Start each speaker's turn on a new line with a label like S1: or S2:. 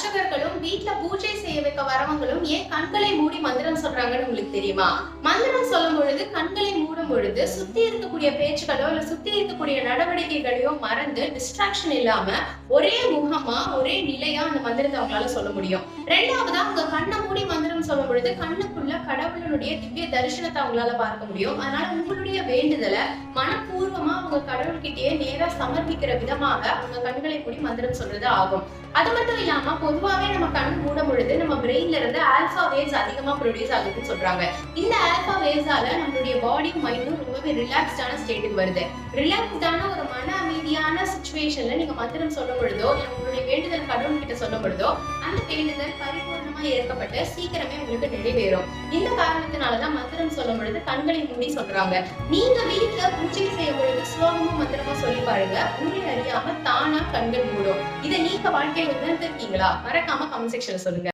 S1: அர்ச்சகர்களும் வீட்டுல பூஜை செய்ய வைக்க வரவங்களும் ஏன் கண்களை மூடி மந்திரம் சொல்றாங்கன்னு உங்களுக்கு தெரியுமா? மந்திரம் சொல்லும் பொழுது கண்களை பொழுது சுத்தி இருக்கக்கூடிய பேச்சுகளோ இல்ல சுத்தி இருக்கக்கூடிய நடவடிக்கைகளையோ மறந்து டிஸ்ட்ராக்ஷன் இல்லாம ஒரே முகமா ஒரே நிலையா அந்த மந்திரத்தை அவங்களால சொல்ல முடியும். ரெண்டாவதா அவங்க கண்ணை மூடி மந்திரம் சொல்லும் பொழுது கண்ணுக்குள்ள கடவுளனுடைய திவ்ய தரிசனத்தை அவங்களால பார்க்க முடியும். அதனால உங்களுடைய வேண்டுதலை மனப்பூர்வமா அவங்க கடவுள்கிட்டயே நேரா சமர்ப்பிக்கிற விதமாக அவங்க கண்களை மூடி மந்திரம் சொல்றது ஆகும். அது மட்டும் இல்லாம பொதுவாகவே நம்ம கண் மூடும் பொழுது நம்ம பிரெயின்ல இருந்து ஆல்பா வேவ்ஸ் அதிகமா ப்ரொடியூஸ் ஆகுதுன்னு சொல்றாங்க. இந்த ஆல்பா வேவ்ஸால மைண்டும் ரொம்பவே ரிலாக்ஸ்டான ஸ்டேட்டுக்கு வருது. ரிலாக்ஸ்டான ஒரு மன அமைதியான சுச்சுவேஷன்ல நீங்க மந்திரம் சொல்லும் பொழுதோ உங்களுடைய வேண்டுதல் கடவுள் கிட்ட சொல்லும் பொழுதோ அந்த வேண்டுதல் பரிபூர்ணமா ஏற்கப்பட்டு சீக்கிரமே உங்களுக்கு நிறைவேறும். இந்த காரணத்தினாலதான் மந்திரம் சொல்லும் பொழுது கண்களை மூடி சொல்றாங்க. நீங்க வீட்டுல பூஜை செய்யும் பொழுது ஸ்லோகமும் மந்திரமா சொல்லி பாருங்க. உங்களை அறியாம தானா கண்கள் மூடும். இதை நீங்க வாழ்க்கையில உணர்ந்திருக்கீங்களா? மறக்காம கமெண்ட் செக்ஷன்ல சொல்லுங்க.